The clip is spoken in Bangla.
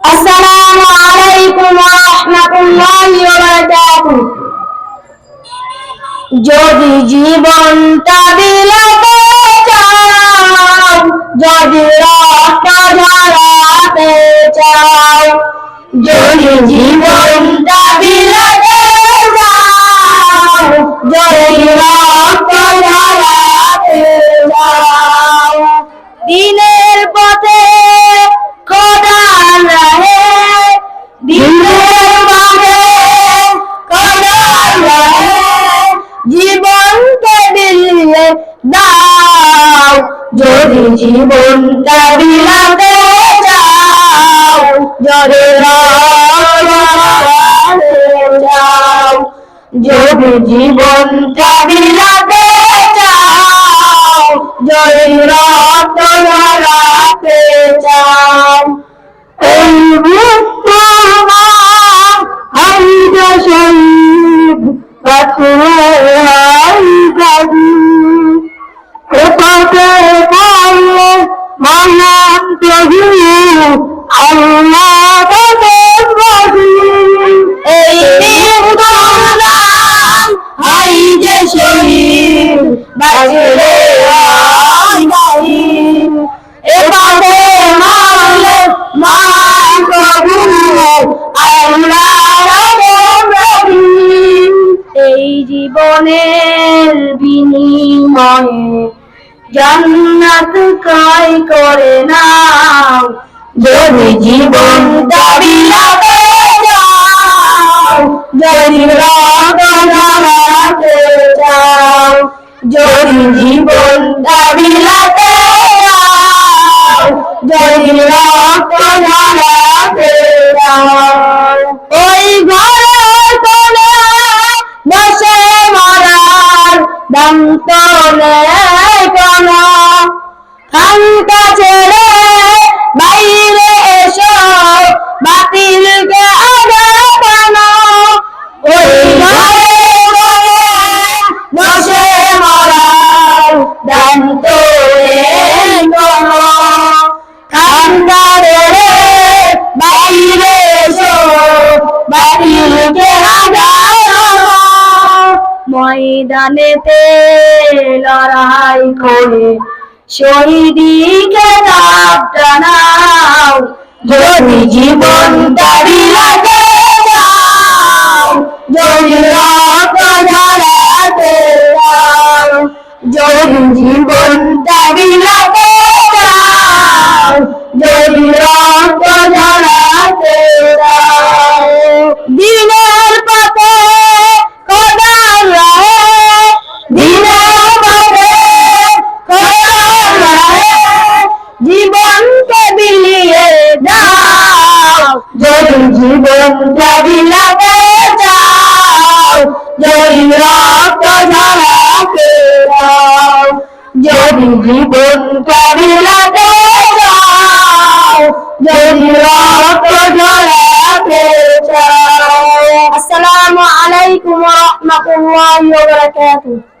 আসসালামু আলাইকুম ওয়া রাহমাতুল্লাহি ওয়া বারাকাতুহু। যদি জীবনটা বিলাতে চাও, যদি রক্ত ঝরাতে চাও, যদি জীবনটা বিলাতে চাও, যদি রক্ত ঝরাতে চাও, দিনের পথে যদি জীবনটা বিলাতে যদি রাতে যাও যদি জীবনটা বিলাতে চাও যদি রক্ত ঝরাতে আল্লাহ তাদের বাজী এই মুক্তমান হাইদা শহীদ পাথরে হাই গাজী এপাতে মারলে প্রভু, আল্লাহ এই জীবনের বিনিময়ে জান্নাত ক্রয় করে নাও। যদি জীবন দাবিলাতে যাও, যদি ঝরাতে চাও, যদি জীবন দাবিলাতে যাও, যদি চাও। ওই কোণে বসে মরার দাম ওই বসে মরার দাম তো ছেড়ে বাইরে আগে ময়দানেতে লড়াই করে শহীদিকে দাবটা নাও যদি জীবন দাবি লাগে যাও। জীবনটা বিলাতে চাও যদি রক্ত ঝরাতে দাও। যদি জীবনটা বিলাতে চাও যদি রক্ত ঝরাতে চাও আসসালামু আলাইকুম ওয়া ওয়া বারাকাতুহু।